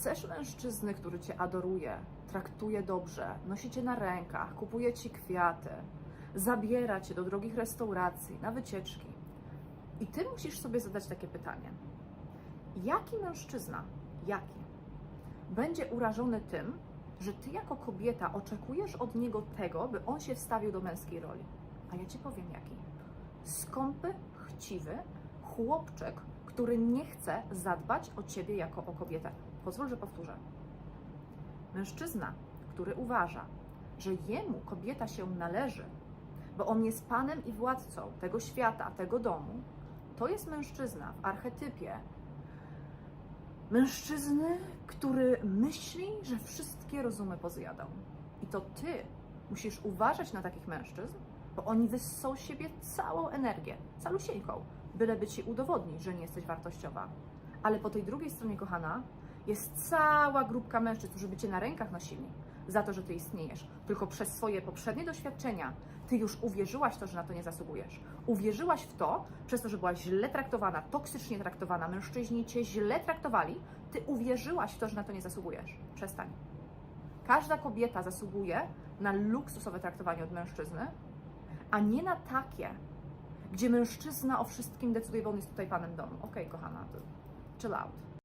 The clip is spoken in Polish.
Chcesz mężczyzny, który cię adoruje, traktuje dobrze, nosi cię na rękach, kupuje ci kwiaty, zabiera cię do drogich restauracji, na wycieczki. I ty musisz sobie zadać takie pytanie: jaki mężczyzna, jaki, będzie urażony tym, że ty jako kobieta oczekujesz od niego tego, by on się wstawił do męskiej roli? A ja ci powiem jaki. Skąpy, chciwy chłopczyk, który nie chce zadbać o ciebie jako o kobietę. Pozwól, że powtórzę. Mężczyzna, który uważa, że jemu kobieta się należy, bo on jest panem i władcą tego świata, tego domu, to jest mężczyzna w archetypie mężczyzny, który myśli, że wszystkie rozumy pozjadą. I to ty musisz uważać na takich mężczyzn, bo oni wyssą siebie całą energię, calusieńką, byleby ci udowodnić, że nie jesteś wartościowa. Ale po tej drugiej stronie, kochana, jest cała grupka mężczyzn, którzy by cię na rękach nosili za to, że ty istniejesz. Tylko przez swoje poprzednie doświadczenia ty już uwierzyłaś w to, że na to nie zasługujesz. Uwierzyłaś w to, przez to, że byłaś źle traktowana, toksycznie traktowana, mężczyźni cię źle traktowali, ty uwierzyłaś w to, że na to nie zasługujesz. Przestań. Każda kobieta zasługuje na luksusowe traktowanie od mężczyzny, a nie na takie, gdzie mężczyzna o wszystkim decyduje, bo on jest tutaj panem domu. Okej, kochana, to chill out.